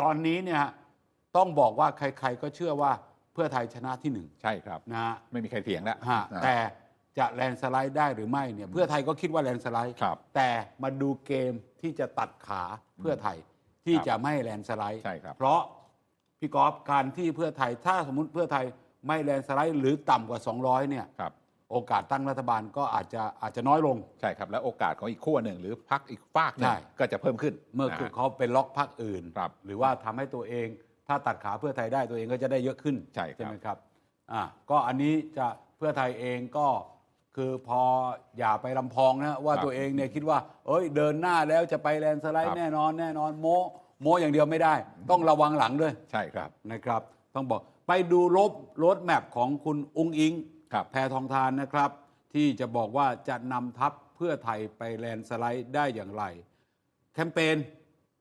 ตอนนี้เนี่ยต้องบอกว่าใครๆก็เชื่อว่าเพื่อไทยชนะที่หนึ่งใช่ครับนะฮะไม่มีใครเถียงแล้วฮะนะ แต่จะแลนด์สไลด์ได้หรือไม่เนี่ยเพื่อไทยก็คิดว่าแลนด์สไลด์ครับแต่มาดูเกมที่จะตัดขาเพื่อไทยที่ครับจะไม่ให้แลนด์สไลด์ใช่ครับ เพราะพี่กอฟการที่เพื่อไทยถ้าสมมติเพื่อไทยไม่แลนด์สไลด์หรือต่ำกว่า 200เนี่ย ครับ โอกาสตั้งรัฐบาลก็อาจจะอาจจะน้อยลง ใช่ครับ แล้วโอกาสของอีกขั้วหนึ่ง หรือพักอีกฝากหนึ่ใช่งก็จะเพิ่มขึ้น เมื่อนะคือฮะเขาเป็นล็อกพรรคอื่นครับหรือว่าทำให้ตัวเอง ถ้าตัดขาเพื่อไทยได้ตัวเองก็จะได้เยอะขึ้นใช่ครับไหมครับอ่าก็อันนี้จะเพื่อไทยเองก็คือพออย่าไปลำพองนะว่าตัวเองเนี่ยคิดว่า เอ้ยเดินหน้าแล้วจะไปแลนด์สไลด์แน่นอนแน่นอนโมโมอย่างเดียวไม่ได้ ต้องระวังหลังด้วย ใช่ครับนะครับ ต้องบอกไปดูรบรถแมพของคุณอุ้งอิงครับ แพทองทานนะครับ ที่จะบอกว่าจะนำทัพเพื่อไทยไปแลนด์สไลด์ได้อย่างไร แคมเปญ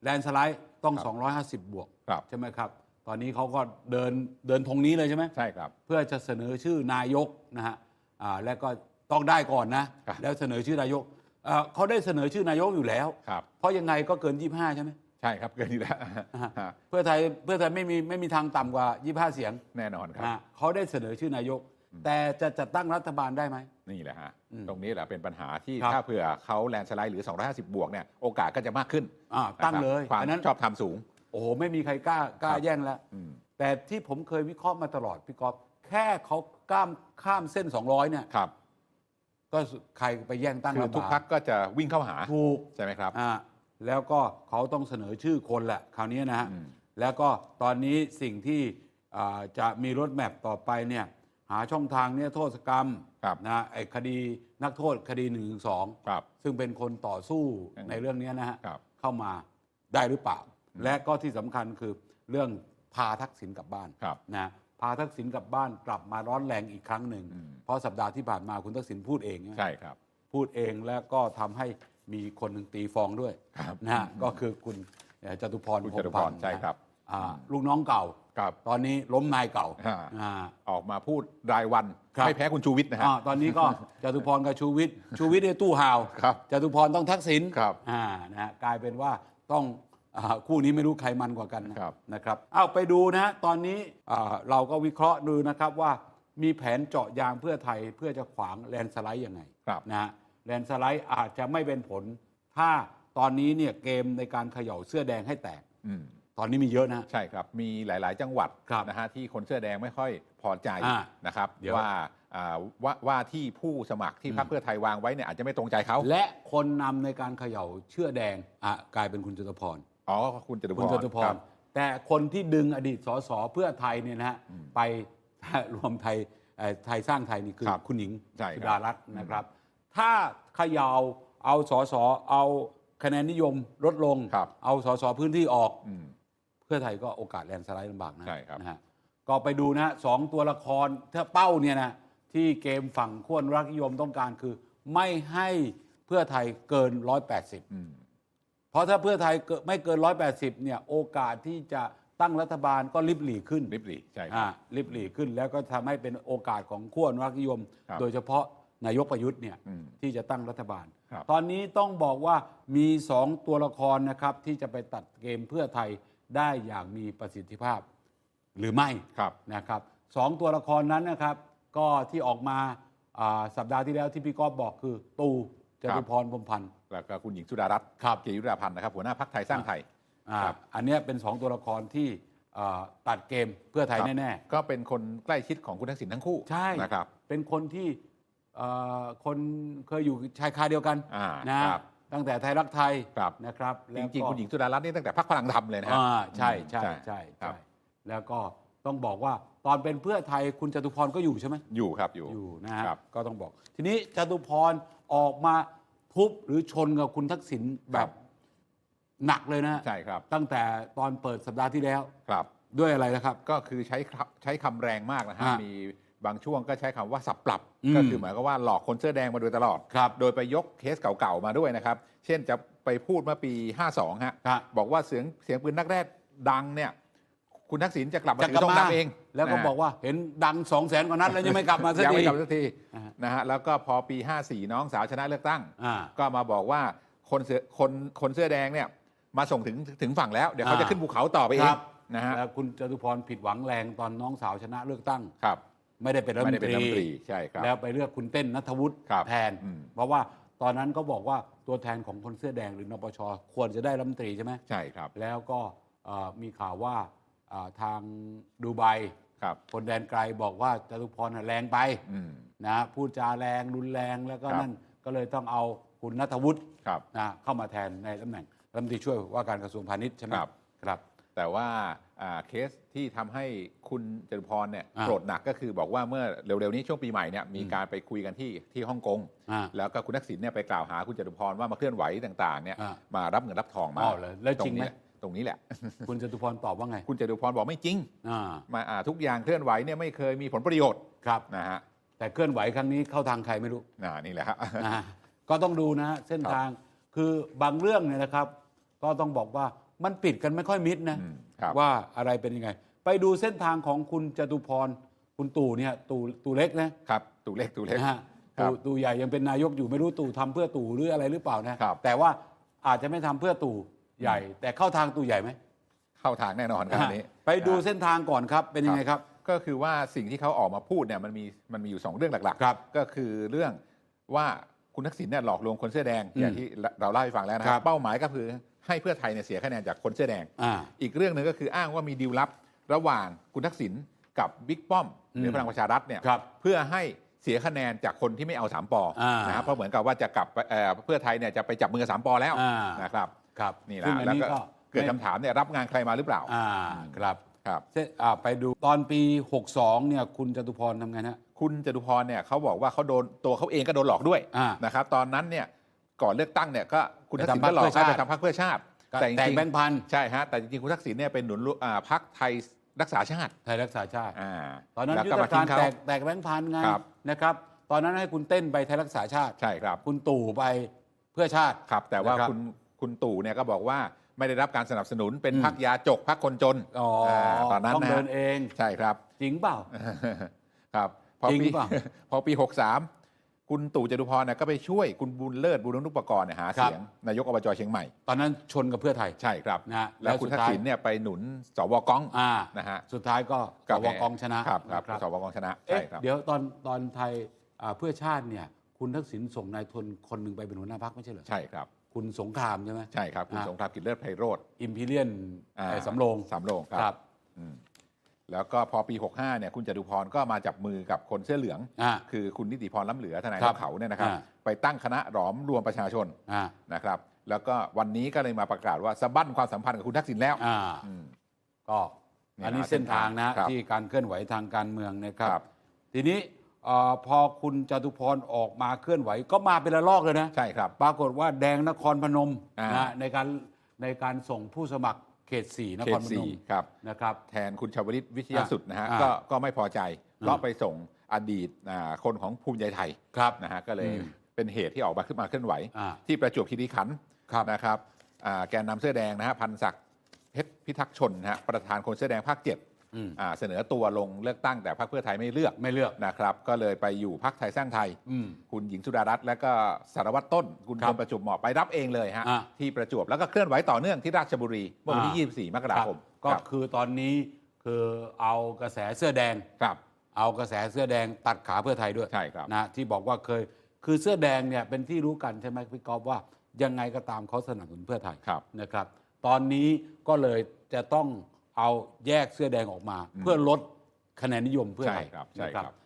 แลนด์สไลด์ต้อง 250 บวก ครับใช่ไหมครับ ตอนนี้เขาก็เดินเดินธงนี้เลยใช่ไหมใช่ครับ เพื่อจะเสนอชื่อนายกนะฮะอ่าแล้วก็ต้องได้ก่อนนะ ครับ แล้วเสนอชื่อนายกอ่าเขาได้เสนอชื่อนายกอยู่แล้ว ครับ เพราะยังไงก็เกิน 25 ใช่ไหมใช่ครับเกินอยู่แล้วอ่าฮะฮะเพื่อไทยเพื่อไทยไม่มีไม่มีทางต่ำกว่า 25 เสียงแน่นอนครับ นะฮะเขาได้เสนอชื่อนายก แต่จะจัดตั้งรัฐบาลได้ไหม นี่แหละฮะ อืมตรงนี้แหละเป็นปัญหาที่ครับถ้าเผื่อเขาแลนด์สไลด์หรือ 250 บวกเนี่ยโอกาสก็จะมากขึ้นอ่าตั้งนะครับเลยความอันนั้น ชอบทำสูง โอ้โห ไม่มีใครกล้ากล้าครับ แย่งแล้ว อืมแต่ที่ผมเคยวิเคราะห์มาตลอดพี่กอฟแค่เขาก้ามข้ามเส้น 200เนี่ยครับก็ใครไปแย่งตั้งคือรัฐทุกบาลพักก็จะวิ่งเข้าหาถูกใช่ไหมครับอ่าแล้วก็เขาต้องเสนอชื่อคนแหละคราวนี้นะฮะ อืมแล้วก็ตอนนี้สิ่งที่อ่าจะมีรถแมพต่อไปเนี่ย หาช่องทางเนี่ยโทษกรรมครับนะไอ้คดีนักโทษคดี1นึสองครับซึ่งเป็นคนต่อสู้อืมในเรื่องนี้นะฮะครับเข้ามาได้หรือเปล่า และก็ที่สำคัญคือเรื่องพาทักษิณกลับบ้านครับนะพาทักษิณกลับบ้านกลับมาร้อนแรงอีกครั้งหนึ่งอืมเพราะสัปดาห์ที่ผ่านมาคุณทักษิณพูดเองนะใช่ครับ พูดเองแล้วก็ทำให้มีคนหนึ่งตีฟองด้วยครับนะฮะก็คือคุณเอ่อจตุพรคุณพจรตุหพมรพันธ์ใช่ครับอ่า ลูกน้องเก่า ครับตอนนี้ล้มนายเก่าอ่าอ่า ออกมาพูดรายวัน ครับ ไม่แพ้คุณชูวิทย์นะฮะ อ่าตอนนี้ก็ จตุพรกับชูวิทย์ชูวิทย์ในตู้ห่าวครับจตุพรต้องทักษิณครับอ่านะฮะกลายเป็นว่าต้องอาคู่นี้ไม่รู้ใครมันกว่ากันนะครับ นะครับเอาไปดูนะตอนนี้อ่าเราก็วิเคราะห์ดูนะครับว่ามีแผนเจาะยางเพื่อไทยเพื่อจะขวางแลนด์สไลด์ยังไง ครับ นะฮะแลนด์สไลด์อาจจะไม่เป็นผล ถ้าตอนนี้เนี่ยเกมในการเขย่าเสื้อแดงให้แตก อืม ตอนนี้มีเยอะนะ ใช่ครับ มีหลาย ๆ จังหวัดครับนะฮะที่คนเสื้อแดงไม่ค่อยพอใจอ่านะครับเดี๋ยว ว่าอ่าว่าว่าที่ผู้สมัครที่พรรคเพื่อไทยวางไว้เนี่ยอาจจะไม่ตรงใจเขาและคนนำในการเขย่าเชื่อแดงอะกลายเป็นคุณจตุพรอ๋อคุณจตุพคุณรจตุพคร บ แต่คนที่ดึงอดีตสสเพื่อไทยเนี่ยนะฮะอืมไป รวมไทยเอ่อไทยสร้างไทยนี่คือครับคุณหญิงใช่ครับ สุดารัตน์นะครับ ถ้าเขยาวเอาสสเอาคะแนนนิยมลดลง ครับเอาสสพื้นที่ออก อืมเพื่อไทยก็โอกาสแลนด์สไลด์ลำบากนะใช่ครับ นะฮะก็ไปดูนะฮะสองตัวละครถ้าเป้าเนี่ยนะที่เกมฝั่งขั้วรักนิยมต้องการคือ ไม่ให้เพื่อไทยเกิน 180 อืม เพราะถ้าเพื่อไทยเกินไม่เกิน 180เนี่ยโอกาสที่จะตั้งรัฐบาลก็ริบหรี่ขึ้นริบหรี่ใช่คอ่ารับ ริบหรี่ขึ้นแล้วก็ทำให้เป็นโอกาสของขั้วอนุรักษ์นิยม ครับโดยเฉพาะนายกประยุทธ์เนี่ยอืมที่จะตั้งรัฐบาล ครับตอนนี้ต้องบอกว่ามีสองตัวละครนะครับที่จะไปตัดเกมเพื่อไทย ได้อย่างมีประสิทธิภาพหรือไม่ครับนะครับสองตัวละครนั้นนะครับ ก็ที่ออกมาอ่าสัปดาห์ที่แล้วที่พี่ก๊อฟบอกคือ ตูจตุพรพรหมพันธ์แล้วก็คุณหญิงสุดารัตน์ครับเกยุราพันธ์นะครับหัวหน้าพักไทยสร้างไทยอ่าครับอันเนี้ยเป็นสองตัวละครที่อ่าตัดเกมเพื่อไทยครับแน่ก็เป็นคนใกล้ชิดของคุณทักษิณทั้งคู่ใช่นะครับๆเป็นคนที่เอ่อคนเคยอยู่ชายคาเดียวกันอ่านะครับ ตั้งแต่ไทยรักไทยครับนะครับจแล้วริงก็ๆคุณหญิงสุดารัตน์นี่ตั้งแต่พักพลังธรรมเลยนะฮะอ่าใช่ใช่อืมใช่ครัใช่บแล้วก็ต้องบอกว่าตอนเป็นเพื่อไทยคุณจตุพรก็อยู่ใช่ไหมอยู่ครับอยู่อยู่นะฮะครับก็ต้องบอก ทีนี้จตุพรออกมาทุบหรือชนกับคุณทักษิณแบบหนักเลยนะฮะใช่ครับ ตั้งแต่ตอนเปิดสัปดาห์ที่แล้วครับ ด้วยอะไรนะครับ ก็คือใช้ครับใช้คำแรงมากนะฮะฮะมี บางช่วงก็ใช้คำว่าสับปรับอืมก็คือหมายความว่าหลอกคนเสื้อแดงมาโดยตลอดครับโดยไปยกเคสเก่าๆมาด้วยนะครับ เช่นจะไปพูดเมื่อปี 52 ฮะครับบอกว่าเสียงเสียงปืนนักแรกดังเนี่ยคุณทักษิณจะกลับมาจะถืกลัอบธงมาดำเอง แล้วก็นะฮะบอกว่าเห็นดังสองแสนกว่านัดแล้วยังไม่กลับมาสักยังทีไม่กลับสักทีอ่าฮะนะฮะแล้วก็พอปี 54 น้องสาวชนะเลือกตั้งอ่าก็มาบอกว่าคนเสื้อคนคนเสื้อแดงเนี่ยมาส่งถึงถึงฝั่งแล้วเดี๋ยวเขาอ่าจะขึ้นภูเขาต่อไปเอคงรับนะฮะแล้วคุณจตุพรผิดหวังแรงตอนน้องสาวชนะเลือกตั้งครับ ไม่ได้เป็นรัฐไม่มได้นเป็นตรัฐมนตรีรีใช่ครับแล้วไปเลือกคุณเต้นนัทวุฒิครับแทน อืม เพราะว่าตอนนั้นก็บอกว่าตัวแทนของคนเสื้อแดงหรือนปชควรจะได้รัฐมนตรีใช่ไหมใช่ครับแล้วก็เอ่อมีข่าวว่าเอ่อทางดูไบครับคนแดนไกลบอกว่าจตุพรน่ะแรงไปอืม นะพูดจาแรงรุนแรงแล้วก็ครับ นั่นก็เลยต้องเอาคุณนัทวุฒิ ครับ นะเข้ามาแทนในตำแหน่งรัฐมนตรีช่วยว่าการกระทรวงพาณิชย์ใช่ไหมครับ ครับ แต่ว่าอ่า เคสที่ทำให้คุณจตุพรเนี่ยอ่าโกรธหนักก็คือบอกว่าเมื่อเร็วๆนี้ช่วงปีใหม่เนี่ยมีอืมการไปคุยกันที่ที่ฮ่องกงอ่าแล้วก็คุณทักษิณเนี่ยไปกล่าวหาคุณจตุพรว่ามาเคลื่อนไหวต่างๆเนี่ยอ่ามารับเงินรับทองมาอ้าวเหรอแล้วจริงไหมตรงนี้แหละ คุณจตุพรตอบว่าไง คุณจตุพรบอกไม่จริงอ่ามาอ่าทุกอย่างเคลื่อนไหวเนี่ยไม่เคยมีผลประโยชน์ครับนะฮะแต่เคลื่อนไหวครั้งนี้เข้าทางใครไม่รู้อ่านี่แหละฮะนะฮะก็ต้องดูนะเส้นทางคือบางเรื่องเนี่ยนะครับ ก็ต้องบอกว่ามันปิดกันไม่ค่อยมิดนะอืมครับ ว่าอะไรเป็นยังไง ไปดูเส้นทางของคุณจตุพรคุณตู่เนี่ยตู่ตู่เล็กนะครับตูเล็กตูเล็กนะฮะครับตู่ตู่ใหญ่ยังเป็นนายกอยู่ไม่รู้ตู่ทำเพื่อตู่หรืออะไรหรือเปล่านะครับแต่ว่าอาจจะไม่ทำเพื่อตู่ใหญ่ แต่เข้าทางตู่ใหญ่ไหมเข้าทางแน่นอนครับอันนี้ ไปดูนะเส้นทางก่อนครับเป็นยังไงครับก็คือว่าสิ่งที่เขาออกมาพูดเนี่ยมันมีมันมีอยู่สองเรื่องหลักครับก็คือเรื่องว่าคุณทักษิณเนี่ยหลอกลวงคนเสื้อแดงอืมอย่างที่เราเล่าให้ฟังแล้วนะคครัรับบเป้าหมายก็คือ ให้เพื่อไทยเนี่ยเสียคะแนนจากคนเสื้อแดง อ่า อีกเรื่องหนึ่งก็คืออ้างว่ามีดีลลับระหว่างคุณทักษิณกับบิ๊กป้อมหรือมพลังประชารัฐเนี่ยครับเพื่อให้เสียคะแนนจากคนที่ไม่เอาสามปออ่านนะครับเพราะเหมือนกับว่าจะกลับไปเอ่อเพื่อไทยเนี่ยจะไปจับมือกับสามปอแล้วอ่านะครับครับนี่แหซึ่ละงอันแล้วนี้ก็ก็เกิดคำถามเนี่ยรับงานใครมาหรือเปล่าอ่าครับครับเส้นอ่าไปดูตอนปี 62เนี่ยคุณจตุพรทำไงนะคุณจตุพรเนี่ยเขาบอกว่าเขาโดนตัวเขาเองก็โดนหลอกด้วยอ่านะครับตอนนั้นเนี่ย ก่อนเลือกตั้งเนี่ยก็คุณทักษิณไปทำพรรคก็หลอกเพื่อชาติให้ไปทำพรรคเพื่อชาติแต่จริแตกงๆแบงค์พันใช่ฮะแต่จริงๆคุณทักษิณเนี่ยเป็นหนุนรู้อ่าพรรคไทยรักษาชาติ ไทยรักษาชาติอ่าตอนนั้นแล้วยุทก็ธมาการทิ้งเขาแตกแตกแบงค์พันไงครับนะครับ ตอนนั้นให้คุณเต้นไปไทยรักษาชาติใช่ครับ คุณตู่ไปเพื่อชาติครับ แต่ว่านะครับคุณคุณตู่เนี่ยก็บอกว่าไม่ได้รับการสนับสนุนเป็นอืมพรรคยาจกพรรคคนจนอ๋ออาตอนนั้นต้องนะเดิฮะนเองใช่ครับ จริงเปล่าครับพอจริงปีเปล่าพอปี63 คุณตู่จตุพรเนี่ยก็ไปช่วยคุณบุญเลิศบุญนุปกรณ์เนี่ยหาครับเสียงนายกอบจเชียงใหม่ ตอนนั้นชนกับเพื่อไทย ใช่ครับนะฮะแล้วคุณแล้วสุทัดกท้ายษิณเนี่ยไปหนุนสวกองอ่านะฮะสุดท้ายก็สวกองชนะครับครับนะสวกองชนะใช่เอ๊ะครับเดี๋ยวตอนตอนไทยอ่าเพื่อชาติเนี่ยคุณทักษิณส่งนายทนคนหนึ่งไปเป็นหัวหน้าพักไม่ใช่เหรอใช่ครับคุณสงครามใช่ไหมใช่ครับคุณอ่าสงครามกิจเลิศไพโรธอิมพีเรียนอ่าสำโรงสำโรงคครัรับบอืม แล้วก็พอปี 65 เนี่ยคุณจตุพรก็มาจับมือกับคนเสื้อเหลือง อ่า คือคุณนิติพรล้ำเหลือทนายครัรับบเขาเนี่ยนะครับ อ่า ไปตั้งคณะหลอมรวมประชาชนอ่านะครับ แล้วก็วันนี้ก็เลยมาประกาศว่าสะบั้นความสัมพันธ์กับคุณทักษิณแล้วอ่าอืม ก็เนี่ยอันนี้นะเส้นทางนะครับที่การเคลื่อนไหวทางการเมืองนะครับ ครับ ทีนี้เออพอคุณจตุพรออกมาเคลื่อนไหวก็มาเป็นระลอกเลยนะ ใช่ครับ ปรากฏว่าแดงนครพนมอ่าน นะในการในการส่งผู้สมัคร เขตสี่นเขคตรพนสี่มครับ นะครับ แทนคุณชวลิตวิทยาสุดนะฮะอ่าก็ก็ไม่พอใจเพราะอืมไปส่งอดีตอ่าคนของภูมิใจไทยครับ นะฮะก็เลยอืม เป็นเหตุที่ออกมาขึ้นมาเคลื่อนไหว อ่า ที่ประจวบคีรีขันธ์ครับนะครับอ่าแกนนำเสื้อแดงนะฮะพันศักดิ์เพชรพิทักษ์ชนนะฮะประธานคนเสื้อแดงภาคเจ็ด อืมอ่าเสนอตัวลงเลือกตั้งแต่พรรคเพื่อไทยไม่เลือกไม่เลือกนะครับ ก็เลยไปอยู่พรรคไทยสร้างไทยอืมคุณหญิงสุดารัตน์และก็สารวัตรต้น คุณครัคบนประจวบเหมาะไปรับเองเลยฮะอะที่ประจวบแล้วก็เคลื่อนไหวต่อเนื่องที่ราชบุรีเมื่อวันที่อ่า24 มกราคมก็ครับคือตอนนี้คือเอากระแสเสื้อแดงครับ เอากระแสเสื้อแดงตัดขาเพื่อไทยด้วยใช่ครับนะที่บอกว่าเคยคือเสื้อแดงเนี่ยเป็นที่รู้กันใช่ไหมพี่กอฟว่ายังไงก็ตามเขาสนับสนุนเพื่อไทยครับนะครับ ตอนนี้ก็เลยจะต้อง เอาแยกเสื้อแดงออกมาอืมเพื่อลดคะแนนนิยมเพื่อไทยใช่ครับใช่นะครับ